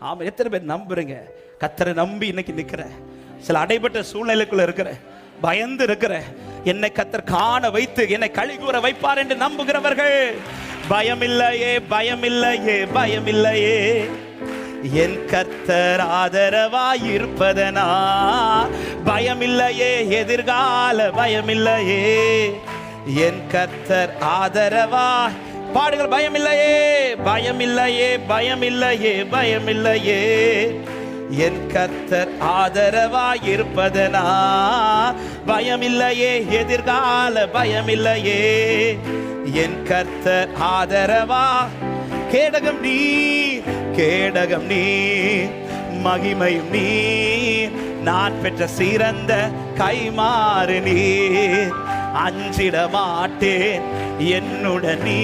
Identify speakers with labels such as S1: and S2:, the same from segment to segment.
S1: ஆமா எத்தனை பேர் நம்புறீங்க? கத்தரை நம்பி இன்னைக்கு நிக்கிற. சில அடைபட்ட சூழ்நிலைக்குள்ள இருக்கிற பயந்து இருக்கிற என்னை கத்தர் காண வைத்து என்னை கழிகூற வைப்பார் என்று நம்புகிறவர்கள். பயமில்லையே பயமில்லையே பயமில்லையே. என் கத்தர் ஆதரவாயிருப்பதனா பயமில்லையே எதிர்கால பயமில்லையே. என் கத்தர் ஆதரவாய் பாடுகள் பயமில்லையே பயமில்லையே பயமில்லையே பயமில்லையே. என் கத்தர் ஆதரவாய் இருப்பதனா பயமில்லையே எதிர்கால பயமில்லையே. என் கர்த்தர் ஆதரவா? கேடகம் நீ கேடகம் நீ மகிமையும் நீ நான் பெற்ற சிறந்த கைமாறு நீ அஞ்சிட மாட்டேன் என்னுடன் நீ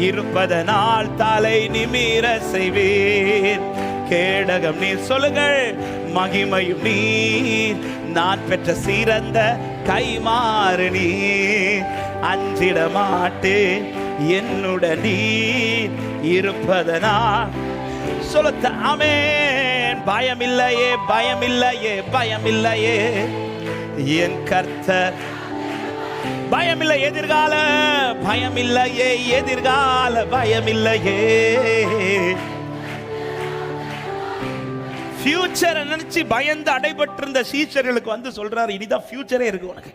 S1: இருப்பதனால் தலை நிமிர செய்வேன். கேடகம் நீ சொல்லுங்கள் மகிமையும் நீ நான் பெற்ற சிறந்த கைமாறு நீ அஞ்சிட மாட்டேன் என்னுடன் நீ இருப்பதனால். சொல்லத்த ஆமென். பயமில்லையே பயமில்லையே பயமில்லையே. என் கர்த்தர் பயமில்லை எதிர்கால பயமில்லையே எதிர்கால பயமில்லையே. ஃபியூச்சரை நினைச்சு பயந்து அடைபட்டிருந்த சீச்சர்களுக்கு வந்து சொல்றாரு இனிதான் ஃபியூச்சரே இருக்கு உனக்கு.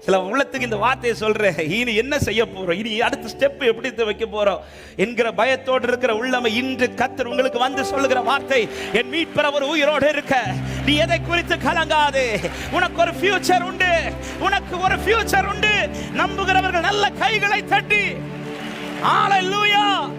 S1: சில உள்ளத்துக்கு இந்த வார்த்தையை சொல்றேன் இனி என்ன செய்ய போறோம்? இனி அடுத்த ஸ்டெப் எப்படி வைக்க போறோம்? என்கிற பயத்தோடு இருக்கிற உள்ளமை இன்று கத்தர் உங்களுக்கு வந்து சொல்லுகிற வார்த்தை என் மீட்பர் ஒரு உயிரோடு இருக்க நீ எதை குறித்து கலங்காதே? உனக்கு ஒரு ஃபியூச்சர் உண்டு. உனக்கு ஒரு ஃபியூச்சர் உண்டு. நம்புகிறவர்கள் நல்ல கைகளை தட்டி. ஆலை லூயா